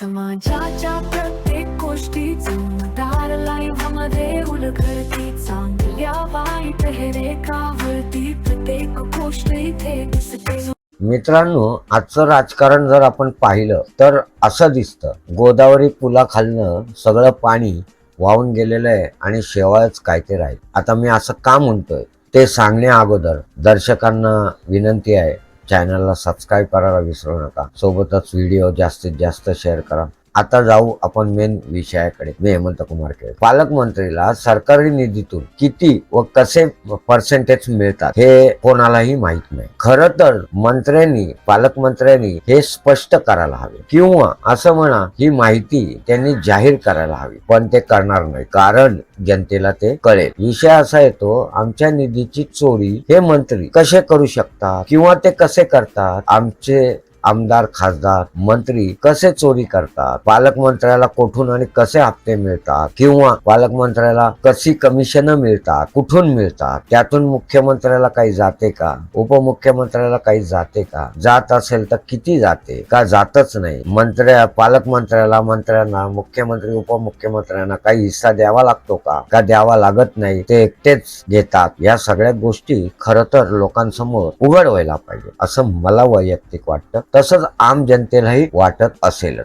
समाजाच्या प्रत्येक गोष्टी चमदार लाईव्हमध्ये उलगडती. चांगल्या वाईट हे कावळती प्रत्येक गोष्ट इथे दिसते. मित्रांनो आजचं राजकारण जर आपण पाहिलं तर असं दिसतं. गोदावरी पुलाखालनं सगळं पाणी वाहून गेलेलं आहे आणि शेवाळच काय ते राहील. आता मी असं का म्हणतोय? ते सांगण्या अगोदर दर्शकांना विनंती आहे चॅनलला सबस्क्राईब करायला विसरू नका. सोबतच व्हिडिओ जास्तीत जास्त शेअर करा. आता जाऊ आपण मेन विषयाकडे. मी हेमंत कुमार केळे पालकमंत्रीला सरकारी निधीतून किती व कसे पर्सेंटेज मिळतात हे कोणालाही माहीत नाही. खर तर मंत्र्यांनी पालकमंत्र्यांनी हे स्पष्ट करायला हवे. किंवा असं म्हणा ही माहिती त्यांनी जाहीर करायला हवी. पण ते करणार नाही. कारण जनतेला ते कळेल. विषय असा येतो आमच्या निधीची चोरी हे मंत्री कसे करू शकतात? किंवा ते कसे करतात? आमचे आमदार खासदार मंत्री कसे चोरी करतात? पालकमंत्र्याला कुठून आणि कसे हप्ते मिळतात? किंवा पालकमंत्र्याला कशी कमिशन मिळतात? कुठून मिळतात? त्यातून मुख्यमंत्र्याला काही जाते का? उपमुख्यमंत्र्याला काही जाते का? जात असेल तर किती जाते? का जातच नाही? मंत्र्या पालकमंत्र्याला मंत्र्यांना मुख्यमंत्री उपमुख्यमंत्र्यांना काही हिस्सा द्यावा लागतो का? का द्यावा लागत नाही? ते एकटेच घेतात. या सगळ्या गोष्टी खर तर लोकांसमोर उघड व्हायला पाहिजे असं मला वैयक्तिक वाटतं. तसंच आम जनतेलाही वाटत असेल